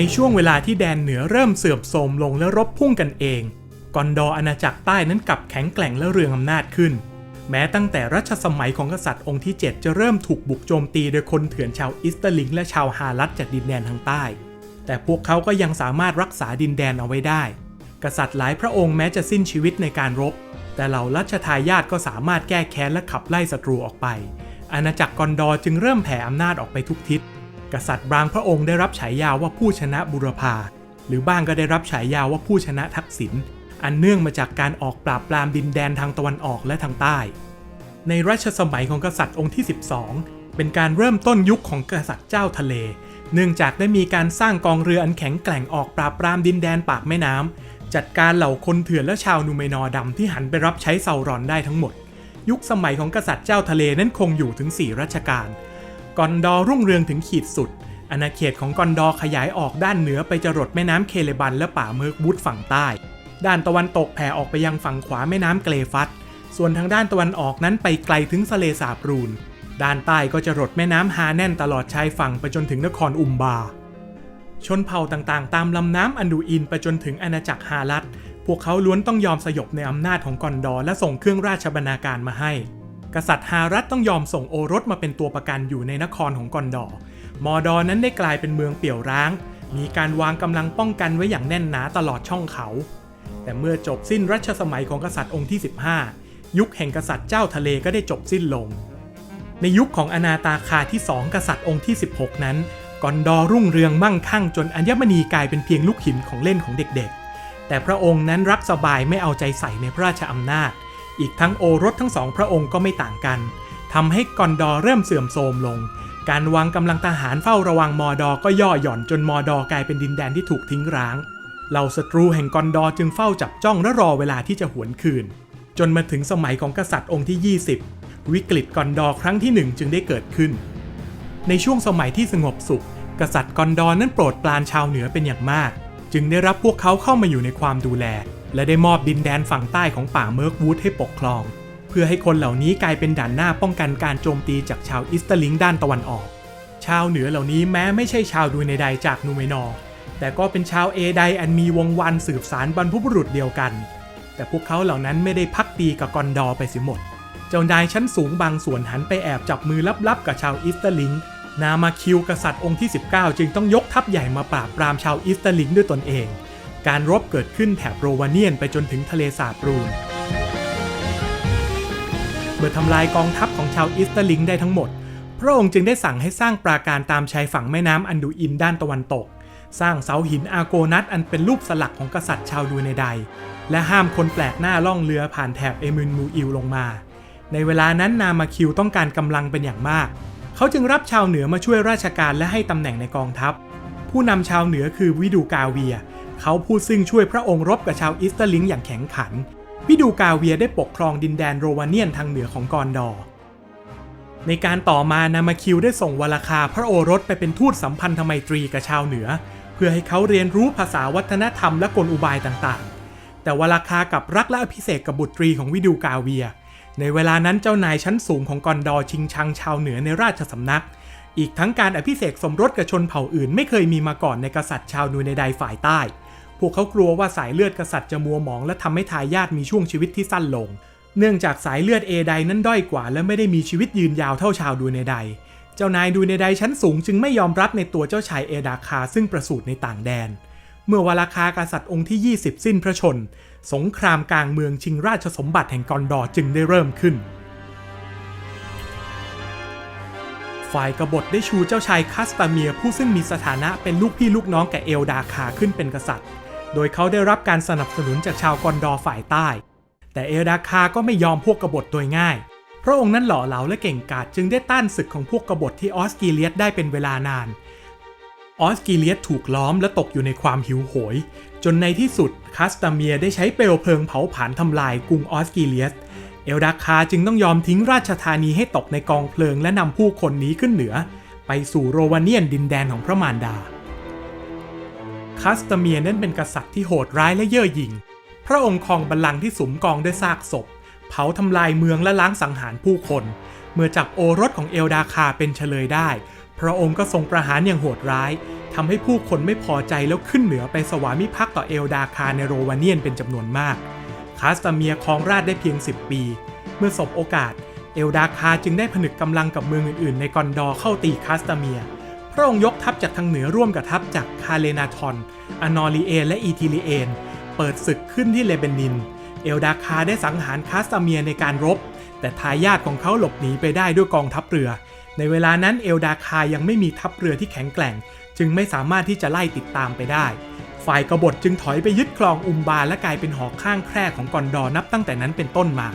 ในช่วงเวลาที่แดนเหนือเริ่มเสื่อมโทรมลงและรบพุ่งกันเอง กอนดออาณาจักรใต้นั้นกลับแข็งแกร่งและเรืองอำนาจขึ้น แม้ตั้งแต่รัชสมัยของกษัตริย์องค์ที่ 7 จะเริ่มถูกบุกโจมตีโดยคนเถื่อนชาวอิสเตอร์ลิงและชาวฮารัตจากดินแดนทางใต้ แต่พวกเขาก็ยังสามารถรักษาดินแดนเอาไว้ได้ กษัตริย์หลายพระองค์แม้จะสิ้นชีวิตในการรบ แต่เหล่ารัชทายาทก็สามารถแก้แค้นและขับไล่ศัตรูออกไป อาณาจักรกอนดอจึงเริ่มแผ่อำนาจออกไปทุกทิศ กษัตริย์บางพระองค์ได้รับฉายาว่าผู้ชนะบุรพาหรือบ้างก็ได้รับฉายาว่าผู้ชนะทักษิณอันเนื่องมาจากการออกปราบปรามดินแดนทางตะวันออกและทางใต้ ในรัชสมัยของกษัตริย์องค์ที่ 12 เป็นการเริ่มต้นยุคของกษัตริย์เจ้าทะเล เนื่องจากได้มีการสร้างกองเรืออันแข็งแกร่งออกปราบปรามดินแดนปากแม่น้ำจัดการเหล่าคนเถื่อนและชาวนูเมนอร์ดำที่หันไปรับใช้เซารอนได้ทั้งหมด ยุคสมัยของกษัตริย์เจ้าทะเลนั้นคงอยู่ถึง 4 รัชกาล กอนดอรุ่งเรืองถึงขีดสุด อาณาเขตของกอนดอร์ขยายออกด้านเหนือไปจรดแม่น้ำเคเลบันและป่าเมิร์กบูดฝั่งใต้ ด้านตะวันตกแผ่ออกไปยังฝั่งขวาแม่น้ำเกลฟัตส่วนทางด้านตะวันออกนั้นไปไกลถึงทะเลสาบรูน ด้านใต้ก็จะรดแม่น้ำฮาแน่นตลอดชายฝั่งไปจนถึงนครอุมบา ชนเผ่าต่างๆ ตามลำน้ำอันดูอินไปจนถึงอาณาจักรฮารัตพวกเขาล้วนต้องยอมสยบในอำนาจของกอนดอร์และส่งเครื่องราชบรรณาการมาให้ กษัตริย์ฮารัตต้องยอมส่งโอรสมาเป็นตัวประกันอยู่ในนครของกอนดอร์มอดอนั้นได้กลายเป็นเมืองเปี่ยวร้าง มีการวางกำลังป้องกันไว้อย่างแน่นหนาตลอดช่องเขา แต่เมื่อจบสิ้นรัชสมัยของกษัตริย์องค์ที่ 15 ยุคแห่งกษัตริย์เจ้าทะเลก็ได้จบสิ้นลง ในยุคของอนาตาคาที่2กษัตริย์องค์ที่ 16 นั้นกอนดอร์รุ่งเรืองมั่งคั่งจนอัญมณีกลายเป็นเพียงลูกหินของเล่นของเด็กๆ แต่พระองค์นั้นรักสบายไม่เอาใจใส่ในพระราชอำนาจ อีกทั้งโอรสทั้งสองพระองค์ก็ไม่ต่างกันทำให้กอนดอร์เริ่มเสื่อมโทรมลง การวางกำลังทหารเฝ้าระวังมอดอก็ย่อหย่อนจนมอดอกลายเป็นดินแดนที่ถูกทิ้งร้าง เหล่าศัตรูแห่งกอนดอร์จึงเฝ้าจับจ้องและรอเวลาที่จะหวนคืน จนมาถึงสมัยของกษัตริย์องค์ที่ 20 วิกฤตกอนดอร์ครั้งที่หนึ่งจึงได้เกิดขึ้น ในช่วงสมัยที่สงบสุข กษัตริย์กอนดอร์นั้นโปรดปรานชาวเหนือเป็นอย่างมาก จึงได้รับพวกเขาเข้ามาอยู่ในความดูแล และได้มอบดินแดนฝั่งใต้ของป่าเมิร์กวูดให้ปกครอง เพื่อให้คนเหล่านี้กลายเป็นด่านหน้าป้องกันการโจมตีจากชาวอิสตาลิงด้านตะวันออก ชาวเหนือเหล่านี้แม้ไม่ใช่ชาวดูในใดจากนูเมนอร์แต่ก็เป็นชาวเอไดอันมีวงวันสืบสารบรรพบุรุษเดียวกัน แต่พวกเขาเหล่านั้นไม่ได้พักดีกับกอนดอร์ไปเสียหมด เจ้านายชั้นสูงบางส่วนหันไปแอบจับมือลับๆกับชาวอิสเตอร์ลิงนามาคิวกษัตริย์องค์ที่ 19 จึงต้องยกทัพใหญ่มาปราบปรามชาวอิสเตอร์ลิงด้วยตนเอง การรบเกิดขึ้นแถบโรวาเนียนไปจนถึงทะเลสาบรูน เมื่อทำลายกองทัพของชาวอิสเตอร์ลิงได้ทั้งหมด พระองค์จึงได้สั่งให้สร้างปราการตามชายฝั่งแม่น้ำอันดูอินด้านตะวันตก สร้างเสาหินอาโกนัสอันเป็นรูปสลักของกษัตริย์ชาวดูในใดและห้ามคนแปลกหน้าล่องเรือผ่านแถบเอมุนมูอิลลงมา ในเวลานั้นนามาคิวต้องการกำลังเป็นอย่างมาก เขาจึงรับชาวเหนือมาช่วยราชการและให้ตำแหน่งในกองทัพ ผู้นำชาวเหนือคือวิดูกาเวีย เขาผู้ซึ่งช่วยพระองค์รบกับชาวอิสเตอร์ลิงอย่างแข็งขัน วิดูกาเวียได้ปกครองดินแดนโรวาเนียนทางเหนือของกอนดอร์ในการต่อมานามาคิวได้ส่งวลคาพระโอรสไปเป็นทูตสัมพันธไมตรีกับชาวเหนือ เพื่อให้เขาเรียนรู้ภาษาวัฒนธรรมและกลอุบายต่างๆ แต่วลคากับรักและอภิเษกกับบุตรีของวิดูกาเวีย ในเวลานั้นเจ้านายชั้นสูงของกอนดอชิงชังชาวเหนือในราชสำนัก อีกทั้งการอภิเษกสมรสกับชนเผ่าอื่นไม่เคยมีมาก่อนในกษัตริย์ชาวนูในใดฝ่ายใต้ พวกเขากลัวว่าสายเลือดกษัตริย์จะมัวหมองและทำให้ทายาทมีช่วงชีวิตที่สั้นลง เนื่องจากสายเลือดเอไดนั้นด้อยกว่า และไม่ได้มีชีวิตยืนยาวเท่าชาวดูในใดเจ้านายดูในใดชั้นสูงจึงไม่ยอมรับในตัวเจ้าชายเอดาคาซึ่งประสูติในต่างแดน เมื่อวลาคากษัตริย์องค์ที่ 20 สิ้นพระชน สงครามกลางเมืองชิงราชสมบัติแห่งกอนดอจึงได้เริ่มขึ้นฝ่ายกบฏได้ชูเจ้าชายคัสตาเมียผู้ซึ่งมีสถานะเป็นลูกพี่ลูกน้องแก่เอลดาคาขึ้นเป็นกษัตริย์ โดยเขาได้รับการสนับสนุนจากชาวกอนดอฝ่ายใต้ แต่เอลดาคาก็ไม่ยอมพวกกบฏโดยง่าย พระองค์นั้นหล่อเหลาและเก่งกาจจึงได้ต้านศึกของพวกกบฏที่ออสกิเลียสได้เป็นเวลานาน ออสกิเลียสถูกล้อมและตกอยู่ในความหิวโหย จนในที่สุดคัสตาเมียได้ใช้เปลวเพลิงเผาผลาญทำลายกรุงออสกิเลียส เอลดาคาจึงต้องยอมทิ้งราชธานีให้ตกในกองเพลิงและนำผู้คนหนีขึ้นเหนือ ไปสู่โรวาเนียนดินแดนของพระมารดา คัสตเมียนั้นเป็นกษัตริย์ที่โหดร้ายและเย่อหยิ่ง พระองค์ครองบัลลังก์ที่สุมกองด้วยซากศพ เผาทำลายเมืองและล้างสังหารผู้คน เมื่อจับโอรสของเอลดาคาเป็นเฉลยได้ พระองค์ก็ทรงประหารอย่างโหดร้ายทำให้ผู้คนไม่พอใจแล้วขึ้นเหนือไปสวามิภักดิ์ต่อเอลดาคาในโรวาเนียนเป็นจำนวนมาก คาสตาเมียครองราชได้เพียง 10 ปี เมื่อสบโอกาส เอลดาคาจึงได้ผนึกกำลังกับเมืองอื่นๆ ในกอนดอเข้าตีคาสตาเมีย ระองค์ยกทัพจากทางเหนือร่วมกับทัพจากคาเลนาทอนอนอริเอนและอีทิลิเอนเปิดศึกขึ้นที่เลเบนิน เอลดาคาได้สังหารคาสตาเมียในการรบ แต่ทายาทของเขาหลบหนีไปได้ด้วยกองทัพเรือ ในเวลานั้นเอลดาคายังไม่มีทัพเรือที่แข็งแกร่ง จึงไม่สามารถที่จะไล่ติดตามไปได้ ฝ่ายกบฏจึงถอยไปยึดคลองอุมบาและกลายเป็นหอข้างแคร่ของกอนดอนับตั้งแต่นั้นเป็นต้นมา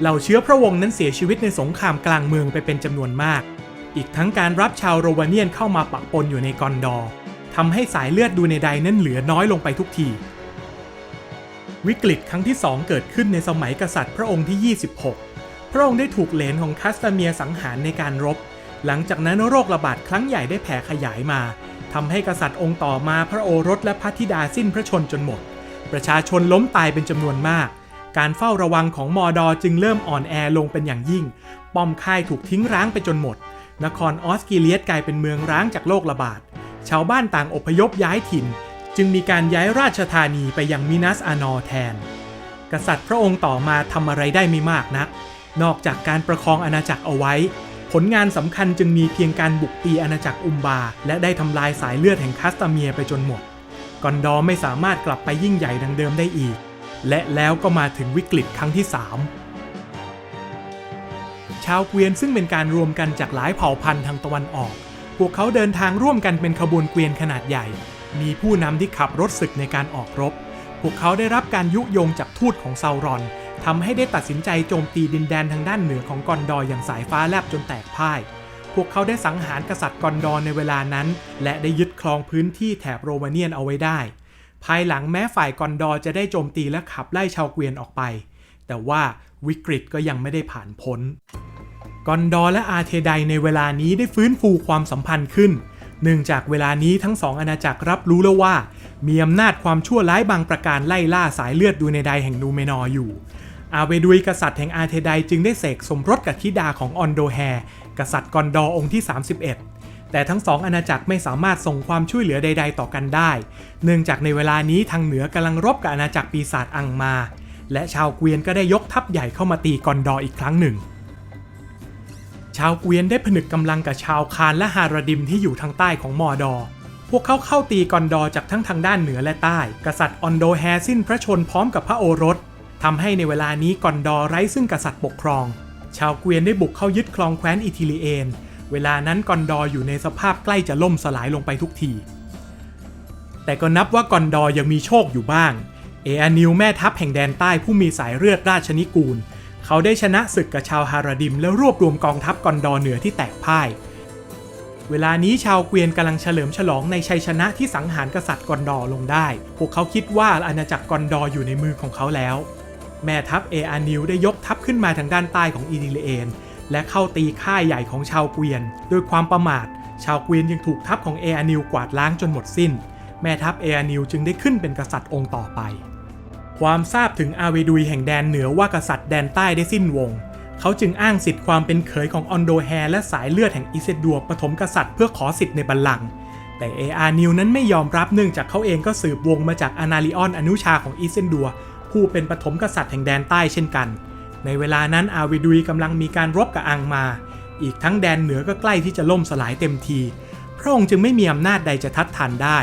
เหล่าเชื้อพระวงศ์นั้นเสียชีวิตในสงครามกลางเมืองไปเป็นจำนวนมาก อีกทั้งการรับชาวโรวาเนียนเข้ามาปะปนอยู่ในกอนดอร์ทำให้สายเลือดดูในใดนั้นเหลือน้อยลงไปทุกที วิกฤตครั้งที่ 2 เกิดขึ้นในสมัยกษัตริย์พระองค์ที่ 26 พระองค์ได้ถูกเหลนของคาสตาเมียสังหารในการรบ หลังจากนั้นโรคระบาดครั้งใหญ่ได้แผ่ขยายมาทำให้กษัตริย์องค์ต่อมาพระโอรสและพระธิดาสิ้นพระชนจนหมด ประชาชนล้มตายเป็นจำนวนมาก การเฝ้าระวังของมอดอจึงเริ่มอ่อนแอลงเป็นอย่างยิ่ง ป้อมค่ายถูกทิ้งร้างไปจนหมด นครออสกิเลียสกลายเป็นเมืองร้างจากโรคระบาด ชาวบ้านต่างอพยพย้ายถิ่น จึงมีการย้ายราชธานีไปยังมินัสอานอแทน กษัตริย์พระองค์ต่อมาทำอะไรได้ไม่มากนัก นอกจากการประคองอาณาจักรเอาไว้ ผลงานสำคัญจึงมีเพียงการบุกตีอาณาจักรอุมบา และได้ทำลายสายเลือดแห่งคาสตาเมียไปจนหมด กอนดอไม่สามารถกลับไปยิ่งใหญ่ดังเดิมได้อีก และแล้วก็มาถึงวิกฤตครั้งที่ 3าวเกวียนซึ่งเป็นการรวมกันจากหลายเผ่าพันธุ์ทางตะวันออก พวกเขาเดินทางร่วมกันเป็นขบวนเกวียนขนาดใหญ่ มีผู้นำที่ขับรถศึกในการออกรบ พวกเขาได้รับการยุยงจากทูตของซาวรอนทำให้ได้ตัดสินใจโจมตีดินแดนทางด้านเหนือของกอนดอร์อย่างสายฟ้าแลบจนแตกพ่าย พวกเขาได้สังหารกษัตริย์กอนดอร์ในเวลานั้น และได้ยึดครองพื้นที่แถบโรมาเนียนเอาไว้ได้ ภายหลังแม้ฝ่ายกอนดอร์จะได้โจมตีและขับไล่ชาวเกวียนออกไป แต่ว่าวิกฤตก็ยังไม่ได้ผ่านพ้น กอนดอร์และอาเทไดในเวลานี้ได้ฟื้นฟูความสัมพันธ์ขึ้น เนื่องจากเวลานี้ทั้งสองอาณาจักรรับรู้แล้วว่า มีอำนาจความชั่วร้ายบางประการไล่ล่าสายเลือดดูในใดแห่งนูเมนอร์อยู่ อาเวดุยกษัตริย์แห่งอาเทไดจึงได้เสกสมรสกับธิดาของออนโดแฮกษัตริย์กอนดอร์องค์ที่ 31 แต่ทั้งสองอาณาจักรไม่สามารถส่งความช่วยเหลือใด ๆ ต่อกันได้ เนื่องจากในเวลานี้ทางเหนือกำลังรบกับอาณาจักรปีศาจอังมา และชาวเกวียนก็ได้ยกทัพใหญ่เข้ามาตีกอนดอร์อีกครั้งหนึ่ง ชาวเกวียนได้ผนึกกำลังกับชาวคานและฮารดิมที่อยู่ทางใต้ของมอดอพวกเขาเข้าตีกอนดอจากทั้งทางด้านเหนือและใต้ กษัตริย์ออนโดแฮสิ้นพระชนพร้อมกับพระโอรสทำให้ในเวลานี้กอนดอไร้ซึ่งกษัตริย์ปกครอง ชาวเกวียนได้บุกเข้ายึดครองแคว้นอิทิลีเอน เวลานั้นกอนดออยู่ในสภาพใกล้จะล่มสลายลงไปทุกที แต่ก็นับว่ากอนดอยังมีโชคอยู่บ้าง เออานิวแม่ทัพแห่งแดนใต้ผู้มีสายเลือดราชนิกูล เขาได้ชนะศึกกับชาวฮาราดิม แล้วรวบรวมกองทัพกอนดอร์เหนือที่แตกพ่าย เวลานี้ชาวเกวียนกำลังเฉลิมฉลองในชัยชนะที่สังหารกษัตริย์กอนดอลงได้ พวกเขาคิดว่าอาณาจักรกอนดออยู่ในมือของเขาแล้ว แม่ทัพเออานิวได้ยกทัพขึ้นมาทางด้านใต้ของอีดิเลเอนและเข้าตีค่ายใหญ่ของชาวเกวียนโดยความประมาท ชาวเกวียนยังถูกทัพของเออานิวกวาดล้างจนหมดสิ้น แม่ทัพเออานิวจึงได้ขึ้นเป็นกษัตริย์องค์ต่อไป ความทราบถึงอาเวดุยแห่งแดนเหนือว่ากษัตริย์แดนใต้ได้สิ้นวง เขาจึงอ้างสิทธิ์ความเป็นเขยของออนโดแฮและสายเลือดแห่งอิเซดัวปฐมกษัตริย์เพื่อขอสิทธิ์ในบัลลังก์แต่เออานิวนั้นไม่ยอมรับเนื่องจากเขาเองก็สืบวงมาจากอานาลิออนอนุชาของอิเซดัวผู้เป็นปฐมกษัตริย์แห่งแดนใต้เช่นกัน ในเวลานั้นอาเวดุยกำลังมีการรบกับอังมา อีกทั้งแดนเหนือก็ใกล้ที่จะล่มสลายเต็มทีพระองค์จึงไม่มีอำนาจใดจะทัดทานได้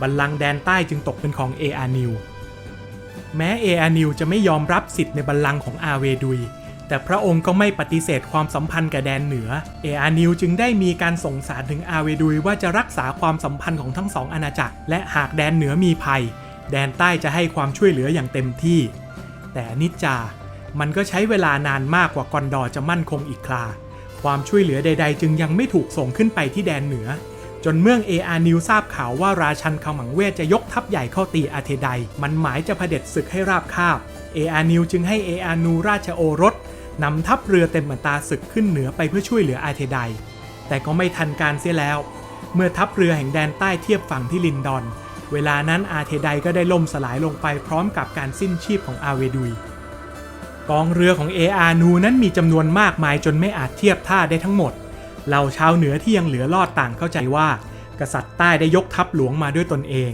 บัลลังก์แดนใต้จึงตกเป็นของเออานิว แม้เออานิวจะไม่ยอมรับสิทธิ์ในบัลลังก์ของอาเวดุย แต่พระองค์ก็ไม่ปฏิเสธความสัมพันธ์กับแดนเหนือ เออานิวจึงได้มีการส่งสารถึงอาเวดุยว่าจะรักษาความสัมพันธ์ของทั้งสองอาณาจักร และหากแดนเหนือมีภัย แดนใต้จะให้ความช่วยเหลืออย่างเต็มที่ แต่นิจจามันก็ใช้เวลานานมากกว่ากอนดอร์จะมั่นคงอีกครา ความช่วยเหลือใด ๆ จึงยังไม่ถูกส่งขึ้นไปที่แดนเหนือ จนเมื่อเออานิวทราบข่าวว่าราชันขมังเวทจะยกทัพใหญ่เข้าตีอาเทไดมันหมายจะเผด็จศึกให้ราบคาบเออานิวจึงให้เออานูราชโอรสนำทัพเรือเต็มอัตาศึกขึ้นเหนือไปเพื่อช่วยเหลืออาเทไดแต่ก็ไม่ทันการเสียแล้ว เมื่อทัพเรือแห่งแดนใต้เทียบฝั่งที่ลินดอน เวลานั้นอาเทไดก็ได้ล่มสลายลงไปพร้อมกับการสิ้นชีพของอาเวดุยกองเรือของเออานูนั้นมีจำนวนมากมายจนไม่อาจเทียบท่าได้ทั้งหมด เหล่าชาวเหนือที่ยังเหลือรอดต่างเข้าใจว่า กษัตริย์ใต้ได้ยกทัพหลวงมาด้วยตนเอง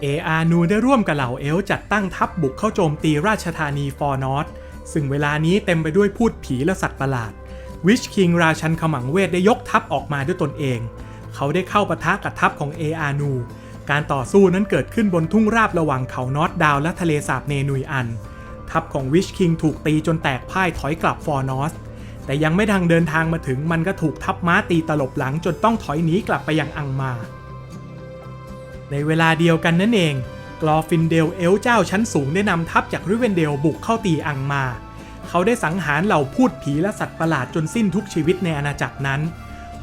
เออานูได้ร่วมกับเหล่าเอลจัดตั้งทัพบุกเข้าโจมตีราชธานีฟอร์นอตซึ่งเวลานี้เต็มไปด้วยพูดผีและสัตว์ประหลาด วิชคิงราชันขมังเวทได้ยกทัพออกมาด้วยตนเอง เขาได้เข้าปะทะกับทัพของเออานู การต่อสู้นั้นเกิดขึ้นบนทุ่งราบระหว่างเขานอตดาวและทะเลสาบเนนุยอัน ทัพของวิชคิงถูกตีจนแตกพ่ายถอยกลับฟอร์นอส แต่ยังไม่ทางเดินทางมาถึงมันก็ถูกทัพม้าตีตลบหลังจนต้องถอยหนีกลับไปยังอังมา ในเวลาเดียวกันนั่นเองกลอฟินเดลเอลเจ้าชั้นสูงได้นำทัพจากริเวนเดลบุกเข้าตีอังมา เขาได้สังหารเหล่าพูดผีและสัตว์ประหลาดจนสิ้นทุกชีวิตในอาณาจักรนั้น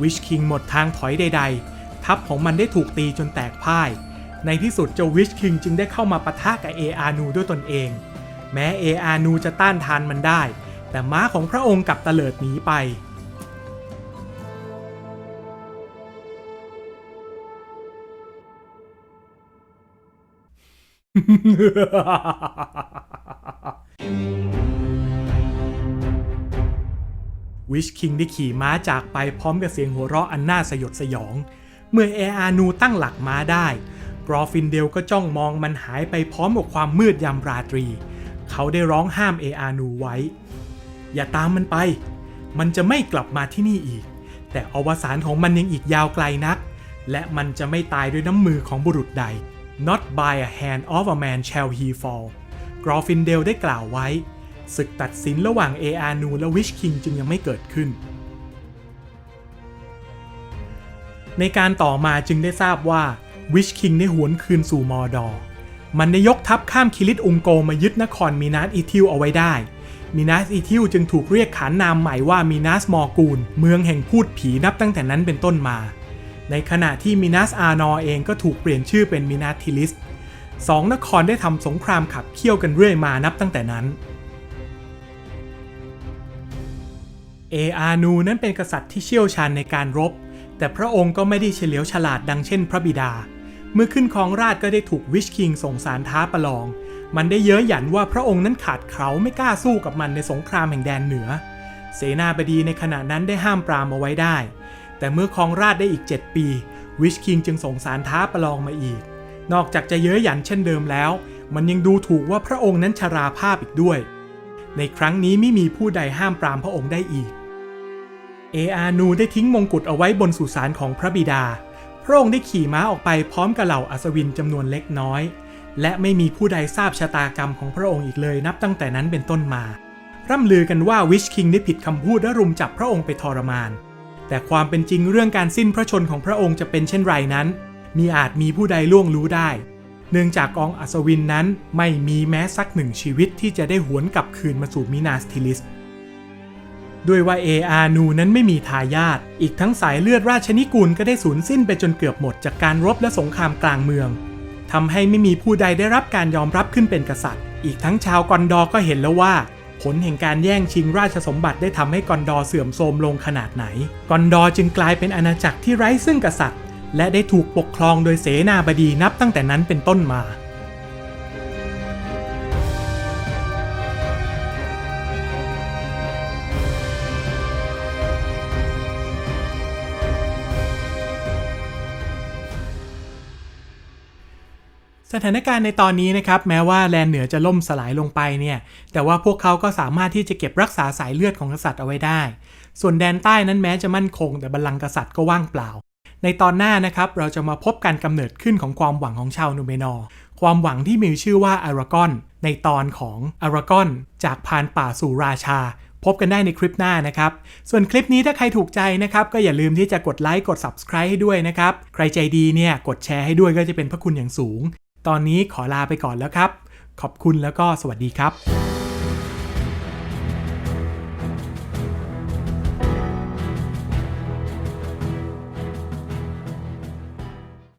วิชคิงหมดทางถอยใด ๆ ทัพของมันได้ถูกตีจนแตกพ่าย ในที่สุดเจ้าวิชคิงจึงได้เข้ามาปะทะกับเออานูด้วยตนเอง แม้เออานูจะต้านทานมันได้ แต่ม้าของพระองค์กลับตะเลิดหนีไป วิชคิงได้ขี่ม้าจากไปพร้อมกับเสียงหัวเราะอันน่าสยดสยอง เมื่อเออานูตั้งหลักม้าได้ กรอฟินเดลก็จ้องมองมันหายไปพร้อมกับความมืดยามราตรี เขาได้ร้องห้ามเออานูไว้ อย่าตามมันไป มันจะไม่กลับมาที่นี่อีก แต่อวสานของมันยังอีกยาวไกลนัก และมันจะไม่ตายด้วยน้ำมือของบุรุษใด Not by a hand of a man shall he fall กรอฟินเดลได้กล่าวไว้ ศึกตัดสินระหว่างเออานูและวิชคิงจึงยังไม่เกิดขึ้น ในการต่อมาจึงได้ทราบว่าวิชคิงได้หวนคืนสู่มอร์ดอร์มันได้ยกทัพข้ามคิริตอุงโกมายึดนครมีนาสอีทิวเอาไว้ได้ มีนาสอีทิวจึงถูกเรียกขานนามใหม่ว่ามีนาสมอร์กูล เมืองแห่งพูดผีนับตั้งแต่นั้นเป็นต้นมา ในขณะที่มินาสอาร์นอร์เองก็ถูกเปลี่ยนชื่อเป็นมินาทิลิสสองนครได้ทำสงครามขับเคี่ยวกันเรื่อยมานับตั้งแต่นั้น เออานูนั้นเป็นกษัตริย์ที่เชี่ยวชาญในการรบ แต่พระองค์ก็ไม่ได้เฉลียวฉลาดดังเช่นพระบิดา เมื่อขึ้นครองราชก็ได้ถูกวิชคิงส่งสารท้าประลอง มันได้เย้ยหยันว่าพระองค์นั้นขาดเขาไม่กล้าสู้กับมันในสงครามแห่งแดนเหนือ เสนาบดีในขณะนั้นได้ห้ามปรามเอาไว้ได้ แต่เมื่อครองราชได้อีก 7 ปี วิชคิงจึงส่งสารท้าประลองมาอีก นอกจากจะเย้ยหยันเช่นเดิมแล้ว มันยังดูถูกว่าพระองค์นั้นชราภาพอีกด้วย ในครั้งนี้ไม่มีผู้ใดห้ามปรามพระองค์ได้อีก เออานูได้ทิ้งมงกุฎเอาไว้บนสุสานของพระบิดา พระองค์ได้ขี่ม้าออกไปพร้อมกับเหล่าอัศวินจำนวนเล็กน้อย และไม่มีผู้ใดทราบชะตากรรมของพระองค์อีกเลยนับตั้งแต่นั้นเป็นต้นมา ร่ำลือกันว่าวิชคิงได้ผิดคำพูดและรุมจับพระองค์ไปทรมาน แต่ความเป็นจริงเรื่องการสิ้นพระชนของพระองค์จะเป็นเช่นไรนั้น มีอาจมีผู้ใดล่วงรู้ได้ เนื่องจากกองอัศวินนั้นไม่มีแม้สักหนึ่งชีวิตที่จะได้หวนกลับคืนมาสู่มินาสทิลิสด้วยว่าเออานูนั้นไม่มีทายาท อีกทั้งสายเลือดราชนิกูลก็ได้สูญสิ้นไปจนเกือบหมดจากการรบและสงครามกลางเมือง ทำให้ไม่มีผู้ใดได้รับการยอมรับขึ้นเป็นกษัตริย์ อีกทั้งชาวกอนดอก็เห็นแล้วว่า ผลแห่งการแย่งชิงราชสมบัติได้ทำให้กอนดอเสื่อมโทรมลงขนาดไหน กอนดอจึงกลายเป็นอาณาจักรที่ไร้ซึ่งกษัตริย์ และได้ถูกปกครองโดยเสนาบดีนับตั้งแต่นั้นเป็นต้นมา สถานการณ์ในตอนนี้นะครับแม้ว่าแลนเหนือจะล่มสลายลงไปเนี่ยแต่ว่าพวกเขาก็สามารถที่จะเก็บรักษาสายเลือดของกษัตริย์เอาไว้ได้ ส่วนแดนใต้นั้นแม้จะมั่นคง แต่บัลลังก์กษัตริย์ก็ว่างเปล่า ในตอนหน้านะครับเราจะมาพบการกำเนิดขึ้นของความหวังของชาวนูเมนอร์ความหวังที่มีชื่อว่าอารากอนในตอนของอารากอนจากพานป่าสู่ราชา พบกันได้ในคลิปหน้านะครับ ส่วนคลิปนี้ถ้าใครถูกใจนะครับ ก็อย่าลืมที่จะกดไลค์กด subscribe ให้ด้วยนะครับ ใครใจดีเนี่ยกดแชร์ให้ด้วยก็จะเป็นพระคุณอย่างสูง ตอนนี้ขอลาไปก่อนแล้วครับ ขอบคุณแล้วก็สวัสดีครับ